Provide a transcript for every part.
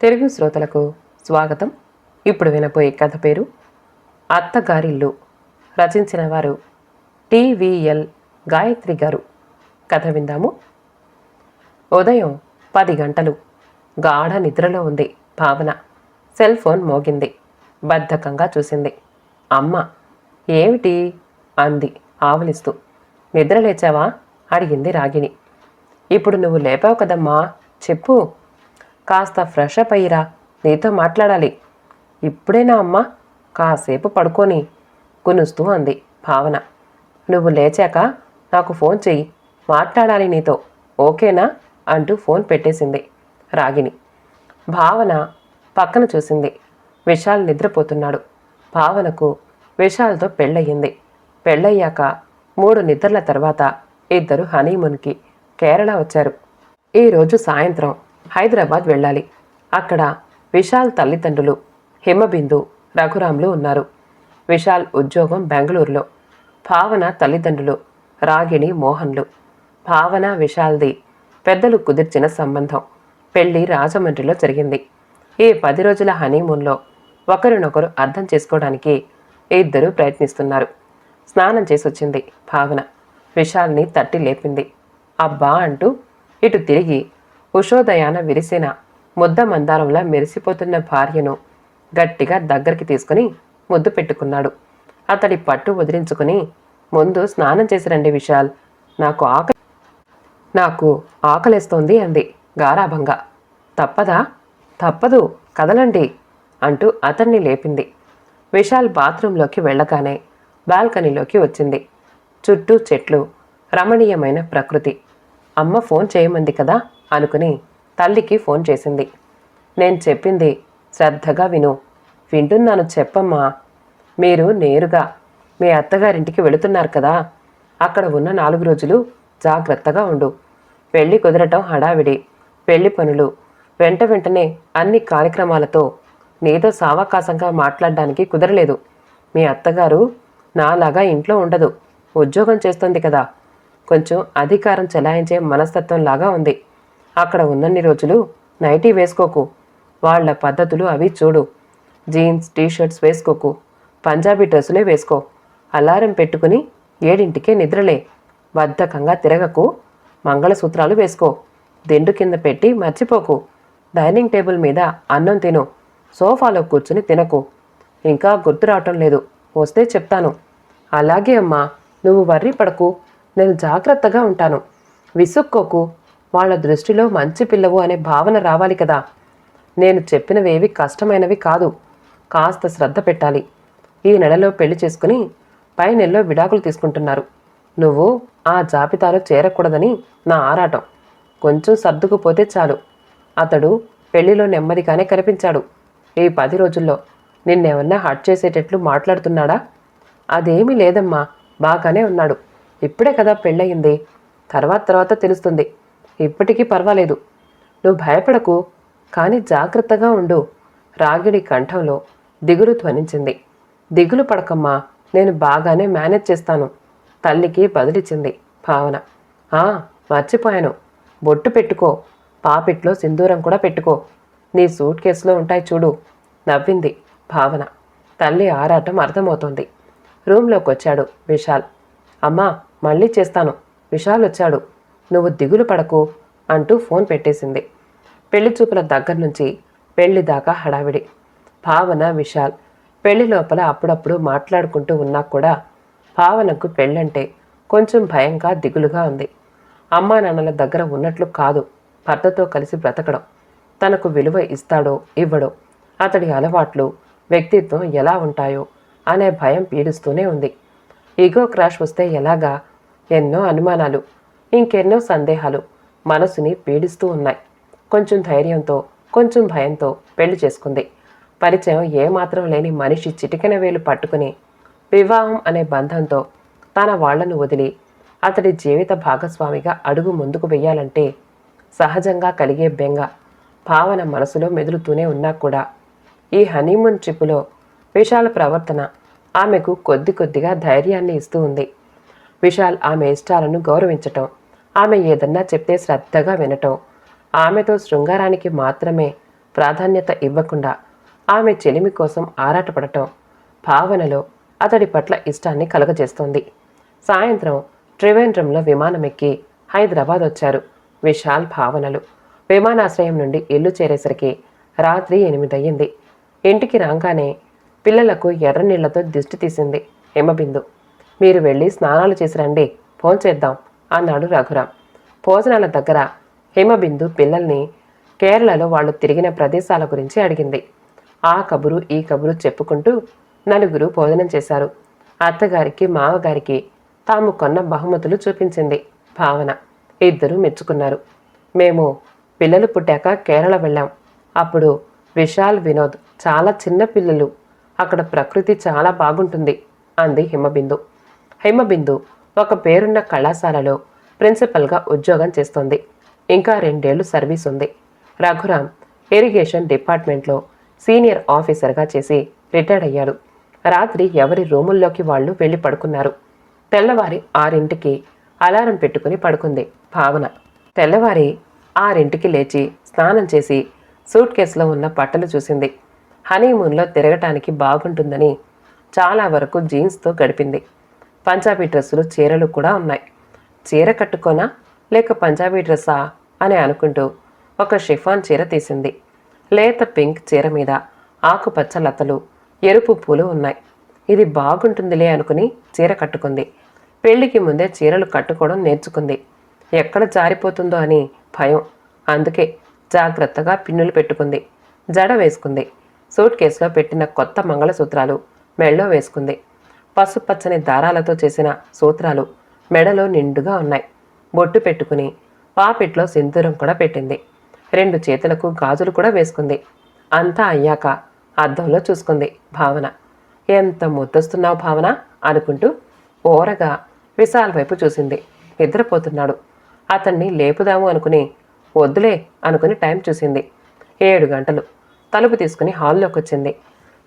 తెలుగు శ్రోతలకు స్వాగతం. ఇప్పుడు వినబోయే కథ పేరు అత్తగారిల్లు. రచించిన వారు టీవీఎల్ గాయత్రి గారు. కథ విందాము. ఉదయం పది గంటలు. గాఢ నిద్రలో ఉంది భావన. సెల్ ఫోన్ మోగింది. బద్ధకంగా చూసింది. అమ్మ ఏమిటి? అంది ఆవలిస్తూ. నిద్ర లేచావా? అడిగింది రాగిణి. ఇప్పుడు నువ్వు లేపావు కదమ్మా. చెప్పు. కాస్త ఫ్రెష్ అప్ అయ్యిరా నీతో మాట్లాడాలి. ఇప్పుడేనా అమ్మ కాసేపు పడుకొని గునుస్తూ అంది భావన. నువ్వు లేచాక నాకు ఫోన్ చెయ్యి మాట్లాడాలి నీతో ఓకేనా? అంటూ ఫోన్ పెట్టేసింది రాగిణి. భావన పక్కన చూసింది. విశాల్ నిద్రపోతున్నాడు. భావనకు విశాల్తో పెళ్ళయింది పెళ్ళయ్యాక మూడు నిద్రల తర్వాత ఇద్దరు హనీమూన్కి కేరళ వచ్చారు. ఈరోజు సాయంత్రం హైదరాబాద్ వెళ్ళాలి. అక్కడ విశాల్ తల్లిదండ్రులు హిమబిందు రఘురాములు ఉన్నారు. విశాల్ ఉద్యోగం బెంగళూరులో. భావన తల్లిదండ్రులు రాగిణి మోహన్లు. భావన విశాల్ది పెద్దలు కుదిర్చిన సంబంధం పెళ్ళి రాజమండ్రిలో జరిగింది. ఈ పది రోజుల హనీమూన్లో ఒకరినొకరు అర్థం చేసుకోవడానికి ఇద్దరు ప్రయత్నిస్తున్నారు. స్నానం చేసి వచ్చింది భావన. విశాల్ని తట్టి లేపింది. అబ్బా అంటూ ఇటు తిరిగి ఉషోదయాన విరిసిన ముద్ద మందారంలా మెరిసిపోతున్న భార్యను గట్టిగా దగ్గరికి తీసుకుని ముద్దు పెట్టుకున్నాడు. అతడి పట్టు వదిలించుకుని ముందు స్నానం చేసి రండి విశాల్. నాకు ఆకలి నాకు ఆకలేస్తోంది అంది గారాభంగా. తప్పదా? తప్పదు. కదలండి అంటూ అతన్ని లేపింది. విశాల్ బాత్రూంలోకి వెళ్ళగానే బాల్కనీలోకి వచ్చింది. చుట్టూ చెట్లు రమణీయమైన ప్రకృతి. అమ్మ ఫోన్ చేయమంది కదా? అనుకుని తల్లికి ఫోన్ చేసింది. నేను చెప్పింది శ్రద్ధగా విను. వింటున్నాను చెప్పమ్మా. మీరు నేరుగా మీ అత్తగారింటికి వెళుతున్నారు కదా. అక్కడ ఉన్న నాలుగు రోజులు జాగ్రత్తగా ఉండు. పెళ్ళి కుదరటం హడావిడి పెళ్ళి పనులు. వెంట వెంటనే అన్ని కార్యక్రమాలతో నీతో సావకాశంగా మాట్లాడడానికి కుదరలేదు. మీ అత్తగారు నాలాగా ఇంట్లో ఉండదు. ఉద్యోగం చేస్తుంది కదా. కొంచెం అధికారం చెలాయించే మనస్తత్వం లాగా ఉంది. అక్కడ ఉన్నన్ని రోజులు నైటీ వేసుకోకు. వాళ్ళ పద్ధతులు అవి చూడు. జీన్స్ టీషర్ట్స్ వేసుకోకు. పంజాబీ డ్రెస్సులే వేసుకో. అలారం పెట్టుకుని ఏడింటికే నిద్రలే. బద్ధకంగా తిరగకు. మంగళసూత్రాలు వేసుకో. దిండు కింద పెట్టి మర్చిపోకు. డైనింగ్ టేబుల్ మీద అన్నం తిను. సోఫాలో కూర్చుని తినకు. ఇంకా గుర్తు రావటం లేదు. వస్తే చెప్తాను. అలాగే అమ్మా నువ్వు వర్రి పడకు. నేను జాగ్రత్తగా ఉంటాను. విసుక్కోకు. వాళ్ళ దృష్టిలో మంచి పిల్లవు అనే భావన రావాలి కదా. నేను చెప్పినవేవి కష్టమైనవి కాదు. కాస్త శ్రద్ధ పెట్టాలి. ఈ నెలలో పెళ్ళి చేసుకుని పై నెలలో విడాకులు తీసుకుంటున్నారు. నువ్వు ఆ జాబితాలో చేరకూడదని నా ఆరాటం. కొంచెం సర్దుకుపోతే చాలు. అతడు పెళ్ళిలో నెమ్మదిగానే కనిపించాడు. ఈ పది రోజుల్లో నిన్నేమన్నా హట్ చేసేటట్లు మాట్లాడుతున్నాడా? అదేమీ లేదమ్మా. బాగానే ఉన్నాడు. ఇప్పుడే కదా పెళ్ళయింది. తర్వాత తర్వాత తెలుస్తుంది. ఇప్పటికీ పర్వాలేదు. నువ్వు భయపడకు కానీ జాగ్రత్తగా ఉండు. రాగిడి కంఠంలో దిగులు ధ్వనించింది. దిగులు పడకమ్మా నేను బాగానే మేనేజ్ చేస్తాను. తల్లికి బదిలిచ్చింది భావన. ఆ మర్చిపోయాను. బొట్టు పెట్టుకో. పాపిట్లో సింధూరం కూడా పెట్టుకో. నీ సూట్ కేసులో ఉంటాయి చూడు నవ్వింది భావన. తల్లి ఆరాటం అర్థమవుతోంది. రూమ్లోకి వచ్చాడు విశాల్. అమ్మా మళ్ళీ చేస్తాను. విశాల్ వచ్చాడు. నువ్వు దిగులు పడకు అంటూ ఫోన్ పెట్టేసింది. పెళ్ళి చూపుల దగ్గర నుంచి పెళ్ళి దాకా హడావిడి. భావన విశాల్ పెళ్ళి లోపల అప్పుడప్పుడు మాట్లాడుకుంటూ ఉన్నా కూడా భావనకు పెళ్ళంటే కొంచెం భయంగా దిగులుగా ఉంది. అమ్మా నాన్నల దగ్గర ఉన్నట్లు కాదు భర్తతో కలిసి బ్రతకడం. తనకు విలువ ఇస్తాడో ఇవ్వడో అతడి అలవాట్లు వ్యక్తిత్వం ఎలా ఉంటాయో అనే భయం పీడిస్తూనే ఉంది. ఈగో క్రాష్ వస్తే ఎలాగా? ఎన్నో అనుమానాలు. ఇంకెన్నో సందేహాలు మనసుని పీడిస్తూ ఉన్నాయి. కొంచెం ధైర్యంతో కొంచెం భయంతో పెళ్ళి చేసుకుంది. పరిచయం ఏమాత్రం లేని మనిషి చిటికెన వేలు పట్టుకుని వివాహం అనే బంధంతో తన వాళ్ళను వదిలి అతడి జీవిత భాగస్వామిగా అడుగు ముందుకు వెయ్యాలంటే సహజంగా కలిగే బెంగ భావన మనసులో మెదులుతూనే ఉన్నా కూడా ఈ హనీమూన్ ట్రిప్పులో విశాల ప్రవర్తన ఆమెకు కొద్ది కొద్దిగా ధైర్యాన్ని ఇస్తూ ఉంది. విశాల్ ఆమె ఇష్టాలను గౌరవించటం ఆమె ఏదన్నా చెప్తే శ్రద్ధగా వినటం. ఆమెతో శృంగారానికి మాత్రమే ప్రాధాన్యత ఇవ్వకుండా ఆమె చెలిమి కోసం ఆరాటపడటం భావనలో అతడి పట్ల ఇష్టాన్ని కలుగజేస్తోంది. సాయంత్రం త్రివేంద్రంలో విమానం ఎక్కి హైదరాబాద్ వచ్చారు విశాల్ భావనలు. విమానాశ్రయం నుండి ఇల్లు చేరేసరికి రాత్రి ఎనిమిదయ్యింది. ఇంటికి రాగానే పిల్లలకు ఎర్ర నీళ్ళతో దిష్టి తీసింది హిమబిందు. మీరు వెళ్ళి స్నానాలు చేసి రండి. ఫోన్ చేద్దాం అన్నాడు రఘురాం. భోజనాల దగ్గర హిమబిందు పిల్లల్ని కేరళలో వాళ్ళు తిరిగిన ప్రదేశాల గురించి అడిగింది. ఆ కబురు ఈ కబురు చెప్పుకుంటూ నలుగురు భోజనం చేశారు. అత్తగారికి మావగారికి తాము కొన్న బహుమతులు చూపించింది భావన. ఇద్దరూ మెచ్చుకున్నారు. మేము పిల్లలు పుట్టాక కేరళ వెళ్ళాం. అప్పుడు విశాల్ వినోద్ చాలా చిన్న పిల్లలు. అక్కడ ప్రకృతి చాలా బాగుంటుంది అంది హిమబిందు. హేమబిందు ఒక పేరున్న కళాశాలలో ప్రిన్సిపల్గా ఉద్యోగం చేస్తోంది. ఇంకా రెండేళ్ళు సర్వీస్ ఉంది. రఘురామ్ ఇరిగేషన్ డిపార్ట్మెంట్లో సీనియర్ ఆఫీసర్గా చేసి రిటైర్డ్ అయ్యాడు. రాత్రి ఎవరి రూముల్లోకి వాళ్ళు వెళ్ళి పడుకున్నారు. తెల్లవారి ఆరింటికి అలారం పెట్టుకుని పడుకుంది భావన. తెల్లవారి ఆరింటికి లేచి స్నానం చేసి సూట్ కేసులో ఉన్న బట్టలు చూసింది. హనీమూన్లో తిరగటానికి బాగుంటుందని చాలా వరకు జీన్స్తో గడిపింది. పంజాబీ డ్రెస్సులు చీరలు కూడా ఉన్నాయి. చీర కట్టుకోనా లేక పంజాబీ డ్రెస్సా అని అనుకుంటూ ఒక షిఫాన్ చీర తీసింది. లేత పింక్ చీర మీద ఆకుపచ్చ లతలు ఎరుపు పూలు ఉన్నాయి. ఇది బాగుంటుందిలే అనుకుని చీర కట్టుకుంది. పెళ్ళికి ముందే చీరలు కట్టుకోవడం నేర్చుకుంది. ఎక్కడ జారిపోతుందో అని భయం. అందుకే జాగ్రత్తగా పిన్నులు పెట్టుకుంది. జడ వేసుకుంది. సూట్ కేసులో పెట్టిన కొత్త మంగళసూత్రాలు మెడలో వేసుకుంది. పసుపచ్చని దారాలతో చేసిన సూత్రాలు మెడలో నిండుగా ఉన్నాయి. బొట్టు పెట్టుకుని పాపిట్లో సింధూరం కూడా పెట్టింది. రెండు చేతులకు గాజులు కూడా వేసుకుంది. అంతా అయ్యాక అద్దంలో చూసుకుంది భావన. ఎంత ముద్దస్తున్నావు భావన? అనుకుంటూ ఓరగా విశాల్ వైపు చూసింది. నిద్రపోతున్నాడు. అతన్ని లేపుదాము అనుకుని వద్దులే అనుకుని టైం చూసింది. ఏడు గంటలు. తలుపు తీసుకుని హాల్లోకి వచ్చింది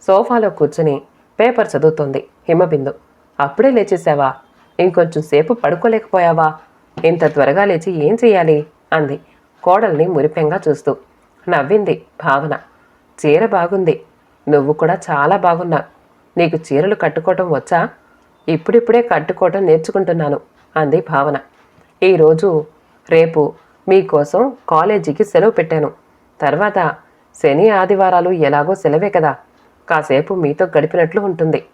సోఫాలో కూర్చుని పేపర్ చదువుతుంది. హిమబిందు అప్పుడే లేచేసావా ఇంకొంచెం సేపు పడుకోలేకపోయావా? ఇంత త్వరగా లేచి ఏం చెయ్యాలి? అంది. కోడల్ని మురిపెంగా చూస్తూ. నవ్వింది భావన. చీర బాగుంది. నువ్వు కూడా చాలా బాగున్నా. నీకు చీరలు కట్టుకోవటం వచ్చా? ఇప్పుడిప్పుడే కట్టుకోవటం నేర్చుకుంటున్నాను అంది భావన. ఈరోజు రేపు మీకోసం కాలేజీకి సెలవు పెట్టాను. తర్వాత శని ఆదివారాలు ఎలాగో సెలవే కదా. కాసేపు మీతో గడిపినట్లు ఉంటుంది.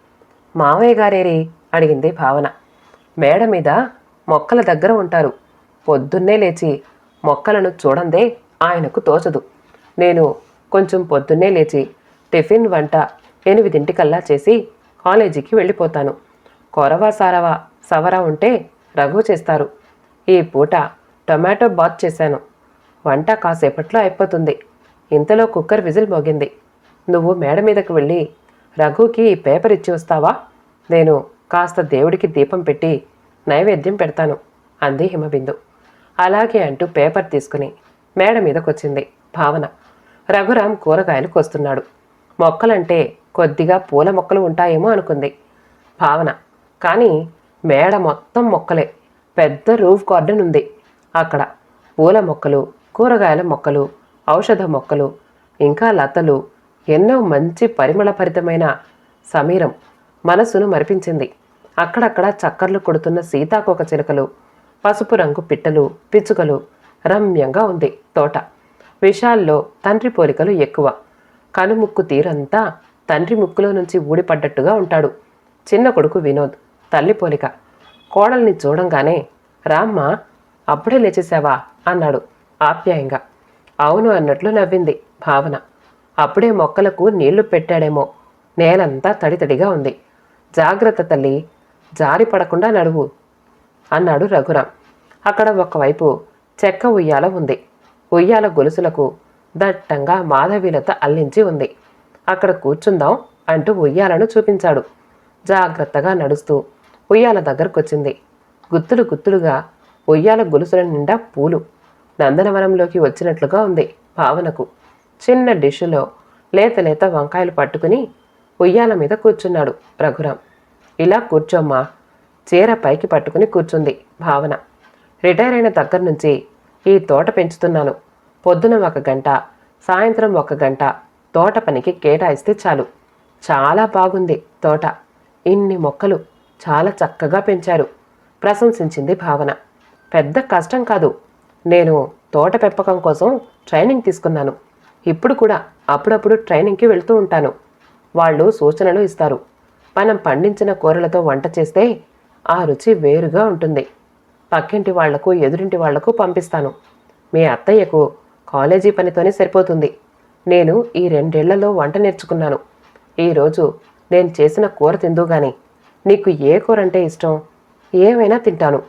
మావయ్య గారేరి? అడిగింది భావన. మేడ మీద మొక్కల దగ్గర ఉంటారు. పొద్దున్నే లేచి మొక్కలను చూడందే ఆయనకు తోచదు. నేను కొంచెం పొద్దున్నే లేచి టిఫిన్ వంట ఎనిమిదింటికల్లా చేసి కాలేజీకి వెళ్ళిపోతాను. కొరవ సారవ సవర ఉంటే రఘు చేస్తారు. ఈ పూట టొమాటో బాత్ చేశాను. వంట కాసేపట్లో అయిపోతుంది. ఇంతలో కుక్కర్ విజిల్ మోగింది. నువ్వు మేడ మీదకు వెళ్ళి రఘుకి పేపర్ ఇచ్చి వస్తావా? నేను కాస్త దేవుడికి దీపం పెట్టి నైవేద్యం పెడతాను అంది హిమబిందు. అలాగే అంటూ పేపర్ తీసుకుని మేడ మీదకొచ్చింది భావన. రఘురామ్ కూరగాయలు కోస్తున్నాడు. మొక్కలంటే కొద్దిగా పూల మొక్కలు ఉంటాయేమో అనుకుంది భావన. కానీ మేడ మొత్తం మొక్కలే. పెద్ద రూఫ్ గార్డెన్ ఉంది అక్కడ. పూల మొక్కలు కూరగాయల మొక్కలు ఔషధ మొక్కలు ఇంకా లతలు ఎన్నో మంచి పరిమళభరితమైన సమీరం మనసును మరిపించింది. అక్కడక్కడ చక్కర్లు కొడుతున్న సీతాకోక చిలుకలు పసుపు రంగు పిట్టలు పిచ్చుకలు రమ్యంగా ఉంది తోట. విషాల్లో తండ్రి పోలికలు ఎక్కువ. కనుముక్కు తీరంతా తండ్రి ముక్కులో నుంచి ఊడిపడ్డట్టుగా ఉంటాడు. చిన్న కొడుకు వినోద్ తల్లి పోలిక. కోడల్ని చూడంగానే రామ్మ అప్పుడే లేచేశావా? అన్నాడు ఆప్యాయంగా. అవును అన్నట్లు నవ్వింది భావన. అప్పుడే మొక్కలకు నీళ్ళు పెట్టాడేమో. నేలంతా తడితడిగా ఉంది. జాగ్రత్త తల్లి జారి పడకుండా నడువు అన్నాడు రఘురాం. అక్కడ ఒకవైపు చెక్క ఉయ్యాల ఉంది. ఉయ్యాల గొలుసులకు దట్టంగా మాధవీలత అల్లించి ఉంది. అక్కడ కూర్చుందాం అంటూ ఉయ్యాలను చూపించాడు. జాగ్రత్తగా నడుస్తూ ఉయ్యాల దగ్గరకొచ్చింది. గుత్తులు గుత్తులుగా ఉయ్యాల గొలుసుల నిండా పూలు నందనవనంలోకి వచ్చినట్లుగా ఉంది భావనకు. చిన్న డిష్లో లేత లేత వంకాయలు పట్టుకుని ఉయ్యాల మీద కూర్చున్నాడు రఘురాం. ఇలా కూర్చోమ్మా. చీర పైకి పట్టుకుని కూర్చుంది భావన. రిటైర్ అయిన దగ్గర నుంచి ఈ తోట పెంచుతున్నాను. పొద్దున ఒక గంట సాయంత్రం ఒక గంట తోట పనికి కేటాయిస్తే చాలు. చాలా బాగుంది తోట. ఇన్ని మొక్కలు చాలా చక్కగా పెంచారు ప్రశంసించింది భావన. పెద్ద కష్టం కాదు. నేను తోట పెంపకం కోసం ట్రైనింగ్ తీసుకున్నాను. ఇప్పుడు కూడా అప్పుడప్పుడు ట్రైనింగ్కి వెళ్తూ ఉంటాను. వాళ్ళు సూచనలు ఇస్తారు. మనం పండించిన కూరలతో వంట చేస్తే ఆ రుచి వేరుగా ఉంటుంది. పక్కింటి వాళ్ళకు ఎదురింటి వాళ్ళకు పంపిస్తాను. మీ అత్తయ్యకు కాలేజీ పనితోనే సరిపోతుంది. నేను ఈ రెండేళ్ళలో వంట నేర్చుకున్నాను. ఈరోజు నేను చేసిన కూర తిందుగాని నీకు ఏ కూర అంటే ఇష్టం? ఏమైనా తింటాను.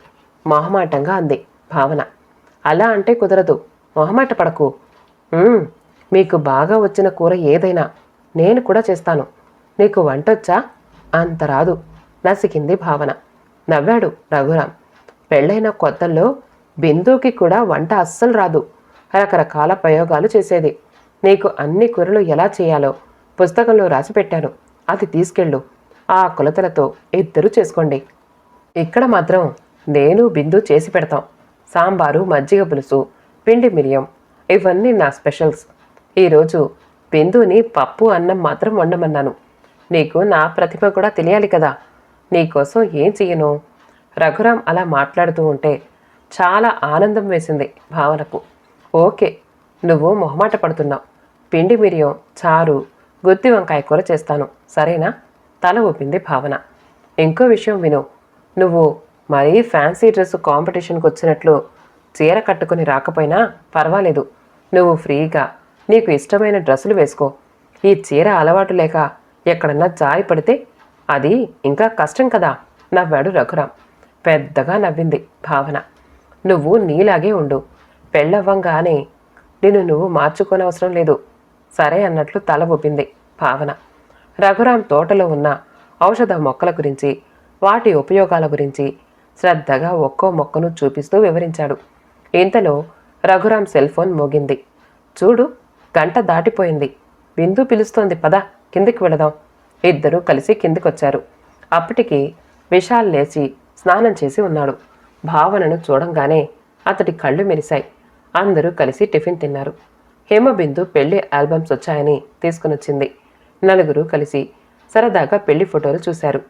మొహమాటంగా అంది భావన. అలా అంటే కుదరదు. మొహమాట పడకు. మీకు బాగా వచ్చిన కూర ఏదైనా నేను కూడా చేస్తాను. నీకు వంటొచ్చా? అంత రాదు. నసికింది భావన. నవ్వాడు రఘురాం పెళ్ళైన కొత్తల్లో బిందుకి కూడా వంట అస్సలు రాదు. రకరకాల ప్రయోగాలు చేసేది. నీకు అన్ని కూరలు ఎలా చేయాలో పుస్తకంలో రాసి పెట్టాను. అది తీసుకెళ్ళు. ఆ కొలతలతో ఇద్దరు చేసుకోండి. ఇక్కడ మాత్రం నేను బిందు చేసి పెడతాం. సాంబారు మజ్జిగ పులుసు పిండి మిరియం ఇవన్నీ నా స్పెషల్స్. ఈరోజు బిందుని పప్పు అన్నం మాత్రం వండమన్నాను. నీకు నా ప్రతిభ కూడా తెలియాలి కదా. నీకోసం ఏం చెయ్యను? రఘురాం అలా మాట్లాడుతూ ఉంటే చాలా ఆనందం వేసింది భావనకు. ఓకే నువ్వు మొహమాట పడుతున్నావు. పిండి మిరియం చారు గుత్తి వంకాయ కూర చేస్తాను. సరేనా? తల ఊపింది భావన. ఇంకో విషయం విను. నువ్వు మరీ ఫ్యాన్సీ డ్రెస్ కాంపిటీషన్కి వచ్చినట్లు చీర కట్టుకుని రాకపోయినా పర్వాలేదు. నువ్వు ఫ్రీగా నీకు ఇష్టమైన డ్రెస్సులు వేసుకో. ఈ చీర అలవాటు లేక ఎక్కడన్నా జారి పడితే అది ఇంకా కష్టం కదా నవ్వాడు రఘురాం. పెద్దగా నవ్వింది భావన. నువ్వు నీలాగే ఉండు. పెళ్ళవ్వంగానే నిన్ను నువ్వు మార్చుకోనవసరం లేదు. సరే అన్నట్లు తల ఊపింది భావన. రఘురాం తోటలో ఉన్న ఔషధ మొక్కల గురించి వాటి ఉపయోగాల గురించి శ్రద్ధగా ఒక్కో మొక్కను చూపిస్తూ వివరించాడు. ఇంతలో రఘురాం సెల్ ఫోన్ మోగింది. చూడు గంట దాటిపోయింది. బిందు పిలుస్తోంది పద కిందికి వెళదాం. ఇద్దరూ కలిసి కిందికొచ్చారు. అప్పటికి విశాల్ లేచి స్నానం చేసి ఉన్నాడు. భావనను చూడంగానే అతడి కళ్ళు మెరిశాయి. అందరూ కలిసి టిఫిన్ తిన్నారు. హేమబిందు పెళ్ళి ఆల్బమ్స్ వచ్చాయని తీసుకునొచ్చింది. నలుగురు కలిసి సరదాగా పెళ్ళి ఫోటోలు చూశారు.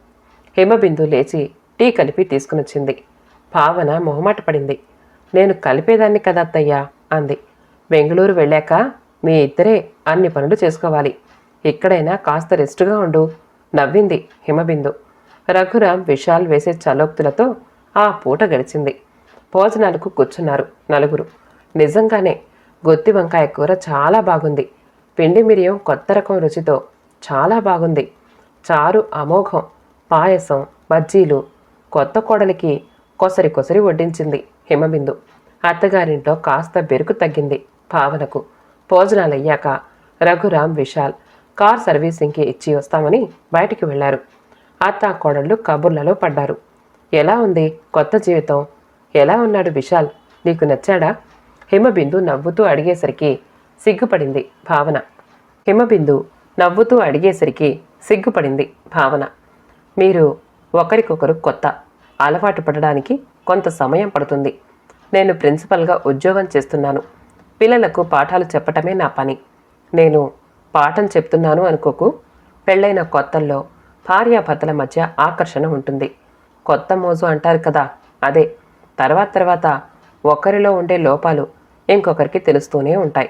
హేమబిందు లేచి టీ కలిపి తీసుకునొచ్చింది. భావన మొహమాట పడింది. నేను కలిపేదాన్ని కదా అత్తయ్యా అంది. బెంగళూరు వెళ్ళాక మీ ఇద్దరే అన్ని పనులు చేసుకోవాలి. ఇక్కడైనా కాస్త రెస్ట్గా ఉండు నవ్వింది హిమబిందు. రఘురామ్ విశాల్ వేసే చలోక్తులతో ఆ పూట గడిచింది. భోజనాలకు కూర్చున్నారు నలుగురు. నిజంగానే గొత్తి వంకాయ కూర చాలా బాగుంది. పిండి మిరియం కొత్త రకం రుచితో చాలా బాగుంది. చారు అమోఘం పాయసం బజ్జీలు కొత్త కోడలికి కొసరి కొసరి వడ్డించింది హిమబిందు. అత్తగారింట్లో కాస్త బెరుకు తగ్గింది భావనకు. భోజనాలు అయ్యాక రఘురామ్ విశాల్ కార్ సర్వీసింగ్కి ఇచ్చి వస్తామని బయటికి వెళ్ళారు అత్త కోడళ్ళు కబుర్లలో పడ్డారు. ఎలా ఉంది? కొత్త జీవితం? ఎలా ఉన్నాడు విశాల్? నీకు నచ్చాడా? హిమబిందు నవ్వుతూ అడిగేసరికి సిగ్గుపడింది భావన. హిమబిందు నవ్వుతూ అడిగేసరికి సిగ్గుపడింది భావన. మీరు ఒకరికొకరు కొత్త అలవాటు పడడానికి కొంత సమయం పడుతుంది. నేను ప్రిన్సిపల్గా ఉద్యోగం చేస్తున్నాను. పిల్లలకు పాఠాలు చెప్పటమే నా పని. నేను పాఠం చెప్తున్నాను అనుకోకు. పెళ్ళైన కొత్తల్లో భార్యాభర్తల మధ్య ఆకర్షణ ఉంటుంది. కొత్త మోజు అంటారు కదా అదే. తర్వాత తర్వాత ఒకరిలో ఉండే లోపాలు ఇంకొకరికి తెలుస్తూనే ఉంటాయి.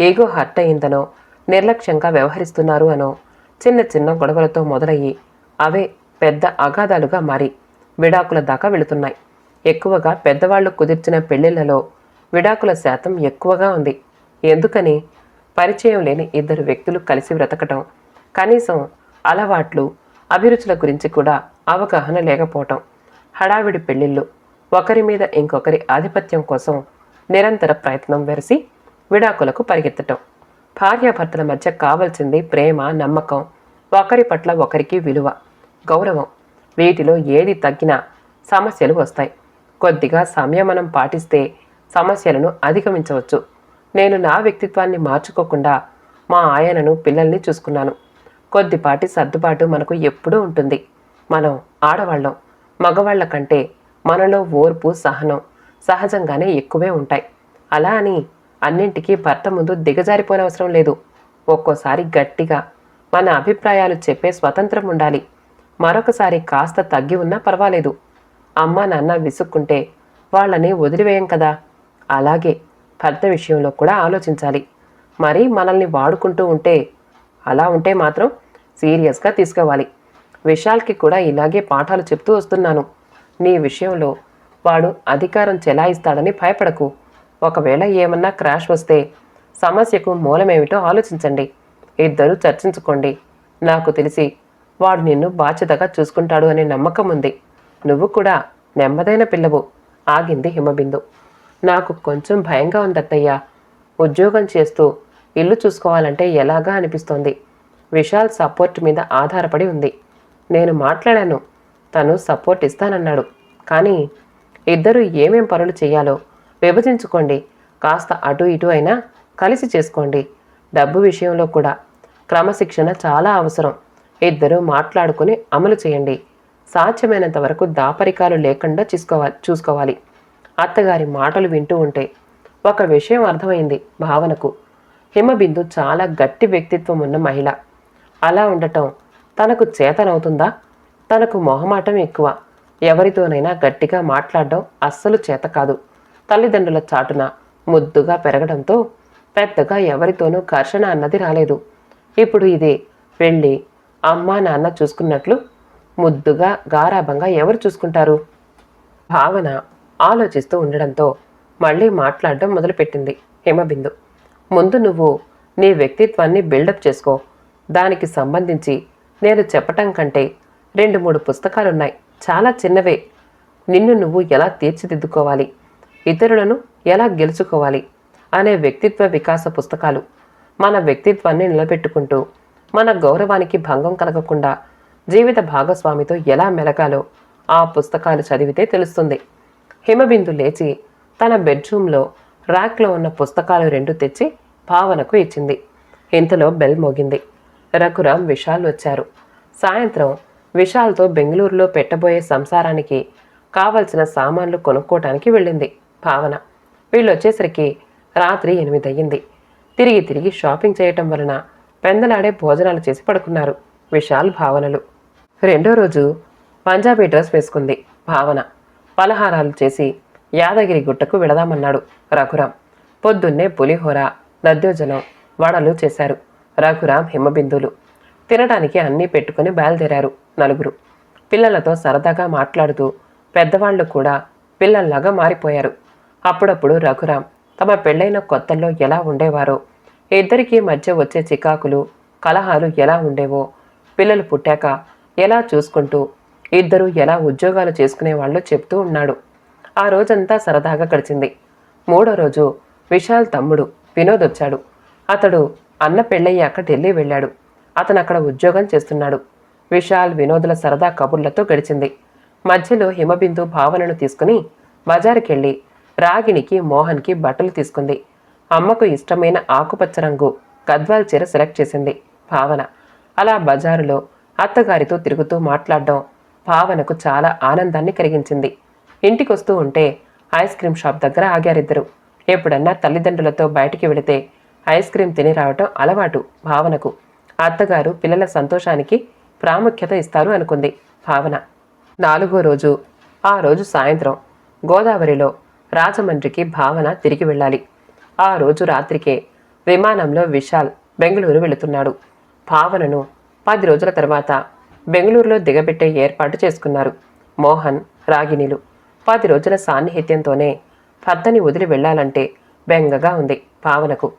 ఏగో హర్ట్ అయిందనో నిర్లక్ష్యంగా వ్యవహరిస్తున్నారు అనో చిన్న చిన్న గొడవలతో మొదలయ్యి అవే పెద్ద అగాధాలుగా మారి విడాకుల దాకా వెళుతున్నాయి. ఎక్కువగా పెద్దవాళ్ళు కుదిర్చిన పెళ్ళిళ్ళలో విడాకుల శాతం ఎక్కువగా ఉంది. ఎందుకని? పరిచయం లేని ఇద్దరు వ్యక్తులు కలిసి బ్రతకటం కనీసం అలవాట్లు అభిరుచుల గురించి కూడా అవగాహన లేకపోవటం హడావిడి పెళ్ళిళ్ళు ఒకరి మీద ఇంకొకరి ఆధిపత్యం కోసం నిరంతర ప్రయత్నం వెరిసి విడాకులకు పరిగెత్తటం. భార్యాభర్తల మధ్య కావలసింది ప్రేమ నమ్మకం ఒకరి పట్ల ఒకరికి విలువ గౌరవం. వీటిలో ఏది తగ్గినా సమస్యలు వస్తాయి. కొద్దిగా సంయమనం పాటిస్తే సమస్యలను అధిగమించవచ్చు. నేను నా వ్యక్తిత్వాన్ని మార్చుకోకుండా మా ఆయనను పిల్లల్ని చూసుకున్నాను. కొద్దిపాటి సర్దుబాటు మనకు ఎప్పుడూ ఉంటుంది. మనం ఆడవాళ్ళం. మగవాళ్ళ కంటే మనలో ఓర్పు సహనం సహజంగానే ఎక్కువే ఉంటాయి. అలా అని అన్నింటికీ భర్త ముందు దిగజారిపోనవసరం లేదు. ఒక్కోసారి గట్టిగా మన అభిప్రాయాలు చెప్పే స్వతంత్రం ఉండాలి. మరొకసారి కాస్త తగ్గి ఉన్నా పర్వాలేదు. అమ్మ నాన్న విసుక్కుంటే వాళ్ళని వదిలివేయం కదా. అలాగే భర్త విషయంలో కూడా ఆలోచించాలి. మరి మనల్ని వాడుకుంటూ ఉంటే అలా ఉంటే మాత్రం సీరియస్గా తీసుకోవాలి. విశాల్కి కూడా ఇలాగే పాఠాలు చెప్తూ వస్తున్నాను. నీ విషయంలో వాడు అధికారం చెలాయిస్తాడని భయపడకు. ఒకవేళ ఏమన్నా క్రాష్ వస్తే సమస్యకు మూలమేమిటో ఆలోచించండి. ఇద్దరూ చర్చించుకోండి. నాకు తెలిసి వాడు నిన్ను బాధ్యతగా చూసుకుంటాడు అనే నమ్మకం ఉంది. నువ్వు కూడా నెమ్మదైన పిల్లవు ఆగింది హిమబిందు. నాకు కొంచెం భయంగా ఉంది అత్తయ్య ఉద్యోగం చేస్తూ ఇల్లు చూసుకోవాలంటే ఎలాగా అనిపిస్తోంది? విశాల్ సపోర్ట్ మీద ఆధారపడి ఉంది. నేను మాట్లాడాను. తను సపోర్ట్ ఇస్తానన్నాడు. కానీ ఇద్దరు ఏమేం పనులు చేయాలో విభజించుకోండి. కాస్త అటు ఇటు అయినా కలిసి చేసుకోండి. డబ్బు విషయంలో కూడా. క్రమశిక్షణ చాలా అవసరం. ఇద్దరు మాట్లాడుకుని అమలు చేయండి. సాధ్యమైనంత వరకు దాపరికాలు లేకుండా చూసుకోవాలి చూసుకోవాలి. అత్తగారి మాటలు వింటూ ఉంటే ఒక విషయం అర్థమైంది భావనకు. హిమబిందు చాలా గట్టి వ్యక్తిత్వం ఉన్న మహిళ. అలా ఉండటం తనకు చేతనవుతుందా? తనకు మొహమాటం ఎక్కువ. ఎవరితోనైనా గట్టిగా మాట్లాడడం అస్సలు చేత కాదు. తల్లిదండ్రుల చాటున ముద్దుగా పెరగడంతో పెద్దగా ఎవరితోనూ ఘర్షణ అన్నది రాలేదు. ఇప్పుడు ఇది వెళ్ళి అమ్మా నాన్న చూసుకున్నట్లు ముద్దుగా గారాభంగా ఎవరు చూసుకుంటారు? భావన ఆలోచిస్తూ ఉండడంతో మళ్ళీ మాట్లాడడం మొదలుపెట్టింది హిమబిందు. ముందు నువ్వు నీ వ్యక్తిత్వాన్ని బిల్డప్ చేసుకో. దానికి సంబంధించి నేను చెప్పటం కంటే రెండు మూడు పుస్తకాలున్నాయి. చాలా చిన్నవే. నిన్ను నువ్వు ఎలా తీర్చిదిద్దుకోవాలి? ఇతరులను ఎలా గెలుచుకోవాలి? అనే వ్యక్తిత్వ వికాస పుస్తకాలు. మన వ్యక్తిత్వాన్ని నిలబెట్టుకుంటూ మన గౌరవానికి భంగం కలగకుండా జీవిత భాగస్వామితో ఎలా మెలగాలో ఆ పుస్తకాలు చదివితే తెలుస్తుంది. హిమబిందు లేచి తన బెడ్రూమ్లో ర్యాక్లో ఉన్న పుస్తకాలు రెండు తెచ్చి భావనకు ఇచ్చింది. ఇంతలో బెల్ మోగింది. రఘురామ్ విశాల్ వచ్చారు. సాయంత్రం విశాల్తో బెంగళూరులో పెట్టబోయే సంసారానికి కావలసిన సామాన్లు కొనుక్కోవటానికి వెళ్ళింది భావన. వీళ్ళు వచ్చేసరికి రాత్రి ఎనిమిది అయ్యింది తిరిగి తిరిగి షాపింగ్ చేయటం వలన పెందలాడే భోజనాలు చేసి పడుకున్నారు విశాల్ భావనలు. రెండో రోజు పంజాబీ డ్రెస్ వేసుకుంది భావన. పలహారాలు చేసి యాదగిరి గుట్టకు వెళదామన్నాడు రఘురాం. పొద్దున్నే పులిహోర దద్దోజనం వడలు చేశారు రఘురాం హిమబిందులు. తినడానికి అన్నీ పెట్టుకుని బయలుదేరారు నలుగురు. పిల్లలతో సరదాగా మాట్లాడుతూ పెద్దవాళ్ళు కూడా పిల్లల్లాగా మారిపోయారు. అప్పుడప్పుడు రఘురాం తమ పెళ్ళైన కొత్తల్లో ఎలా ఉండేవారో ఇద్దరికీ మధ్య వచ్చే చికాకులు కలహాలు ఎలా ఉండేవో పిల్లలు పుట్టాక ఎలా చూసుకుంటూ ఇద్దరు ఎలా ఉద్యోగాలు చేసుకునేవాళ్ళు చెప్తూ ఉన్నాడు. ఆ రోజంతా సరదాగా గడిచింది. మూడో రోజు విశాల్ తమ్ముడు వినోద్ వచ్చాడు. అతడు అన్న పెళ్ళయ్యాక ఢిల్లీ వెళ్ళాడు. అతను అక్కడ ఉద్యోగం చేస్తున్నాడు. విశాల్ వినోదుల సరదా కబుర్లతో గడిచింది. మధ్యలో హిమబిందు భావనను తీసుకుని బజారుకెళ్ళి రాగిణికి మోహన్కి బట్టలు తీసుకుంది. అమ్మకు ఇష్టమైన ఆకుపచ్చ రంగు గద్వాల్ చీర సెలెక్ట్ చేసింది భావన. అలా బజారులో అత్తగారితో తిరుగుతూ మాట్లాడడం భావనకు చాలా ఆనందాన్ని కలిగించింది. ఇంటికొస్తూ ఉంటే ఐస్ క్రీమ్ షాప్ దగ్గర ఆగారిద్దరు. ఎప్పుడన్నా తల్లిదండ్రులతో బయటికి వెళితే ఐస్ క్రీమ్ తిని రావటం అలవాటు భావనకు అత్తగారు పిల్లల సంతోషానికి ప్రాముఖ్యత ఇస్తారు అనుకుంది భావన నాలుగో రోజు ఆ రోజు సాయంత్రం గోదావరిలో రాజమండ్రికి భావన తిరిగి వెళ్ళాలి. ఆ రోజు రాత్రికే విమానంలో విశాల్ బెంగళూరు వెళుతున్నాడు. భావనను పది రోజుల తర్వాత బెంగళూరులో దిగబెట్టే ఏర్పాటు చేసుకున్నారు. మోహన్ రాగిణిలు. పది రోజుల సాన్నిహిత్యంతోనే భర్తని వదిలి వెళ్ళాలంటే బెంగగా ఉంది భావనకు.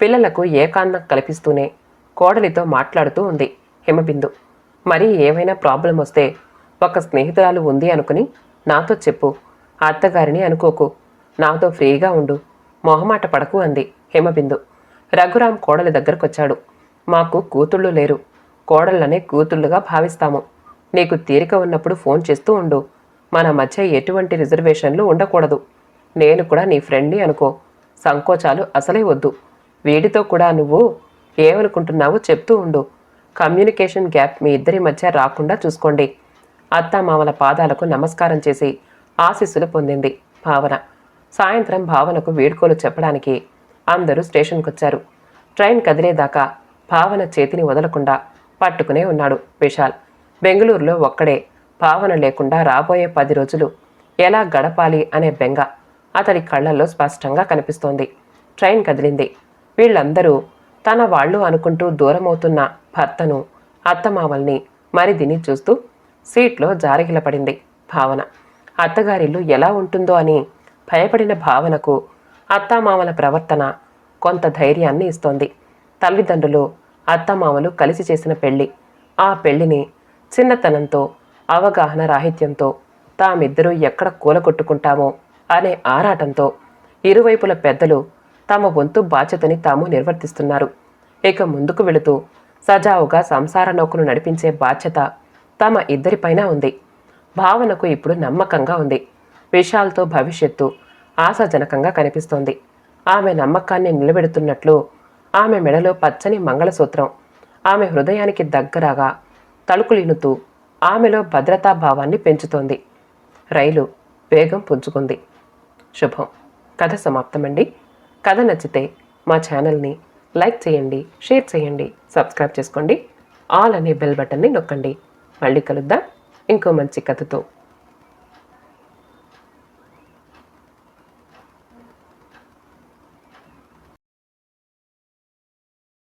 పిల్లలకు ఏకాంతం కల్పిస్తూనే కోడలితో మాట్లాడుతూ ఉంది హిమబిందు. మరి ఏమైనా ప్రాబ్లం వస్తే ఒక స్నేహితురాలు ఉంది అనుకుని నాతో చెప్పు. అత్తగారిని అనుకోకు. నాతో ఫ్రీగా ఉండు. మొహమాట పడకు అంది హిమబిందు. రఘురాం కోడలి దగ్గరకొచ్చాడు. మాకు కూతుళ్ళు లేరు. కోడళ్ళనే కూతుళ్ళుగా భావిస్తాము. నీకు తీరిక ఉన్నప్పుడు ఫోన్ చేస్తూ ఉండు. మన మధ్య ఎటువంటి రిజర్వేషన్లు ఉండకూడదు. నేను కూడా నీ ఫ్రెండ్ని అనుకో. సంకోచాలు అసలే వద్దు. వీడితో కూడా నువ్వు ఏమనుకుంటున్నావో చెప్తూ ఉండు. కమ్యూనికేషన్ గ్యాప్ మీ ఇద్దరి మధ్య రాకుండా చూసుకోండి. అత్తామామల పాదాలకు నమస్కారం చేసి ఆశీస్సులు పొందింది భావన. సాయంత్రం భావనకు వేడుకోలు చెప్పడానికి అందరూ స్టేషన్కొచ్చారు. ట్రైన్ కదిలేదాకా భావన చేతిని వదలకుండా పట్టుకునే ఉన్నాడు విశాల్. బెంగళూరులో ఒక్కడే. భావన లేకుండా రాబోయే పది రోజులు ఎలా గడపాలి అనే బెంగ అతడి కళ్ళల్లో స్పష్టంగా కనిపిస్తోంది. ట్రైన్ కదిలింది. వీళ్ళందరూ తన వాళ్ళు అనుకుంటూ దూరమవుతున్న భర్తను అత్తమామల్ని మరిదిని చూస్తూ సీట్లో జారిగిలపడింది భావన. అత్తగారిల్లు ఎలా ఉంటుందో అని భయపడిన భావనకు అత్తామామల ప్రవర్తన కొంత ధైర్యాన్ని ఇస్తోంది. తల్లిదండ్రులు అత్తమామలు కలిసి చేసిన పెళ్ళి. ఆ పెళ్ళిని చిన్నతనంతో అవగాహన రాహిత్యంతో తామిద్దరూ ఎక్కడ కూలగొట్టుకుంటామో అనే ఆరాటంతో ఇరువైపుల పెద్దలు తమ వంతు బాధ్యతని తాము నిర్వర్తిస్తున్నారు. ఇక ముందుకు వెళుతూ సజావుగా సంసార నౌకను నడిపించే బాధ్యత తమ ఇద్దరిపైన ఉంది. భావనకు ఇప్పుడు నమ్మకంగా ఉంది. విశాల్తో భవిష్యత్తు ఆశాజనకంగా కనిపిస్తోంది. ఆమె నమ్మకాన్ని నిలబెడుతున్నట్లు ఆమె మెడలో పచ్చని మంగళసూత్రం. ఆమె హృదయానికి దగ్గరగా తలుకులినుతూ ఆమెలో భద్రతాభావాన్ని పెంచుతోంది. రైలు వేగం పుంజుకుంది. శుభం. కథ సమాప్తమండి. కథ నచ్చితే మా ఛానల్ని లైక్ చేయండి షేర్ చేయండి సబ్స్క్రైబ్ చేసుకోండి. ఆల్ అనే బెల్ బటన్ని నొక్కండి. మళ్ళీ కలుద్దాం. ఇంకో మంచి కథతో.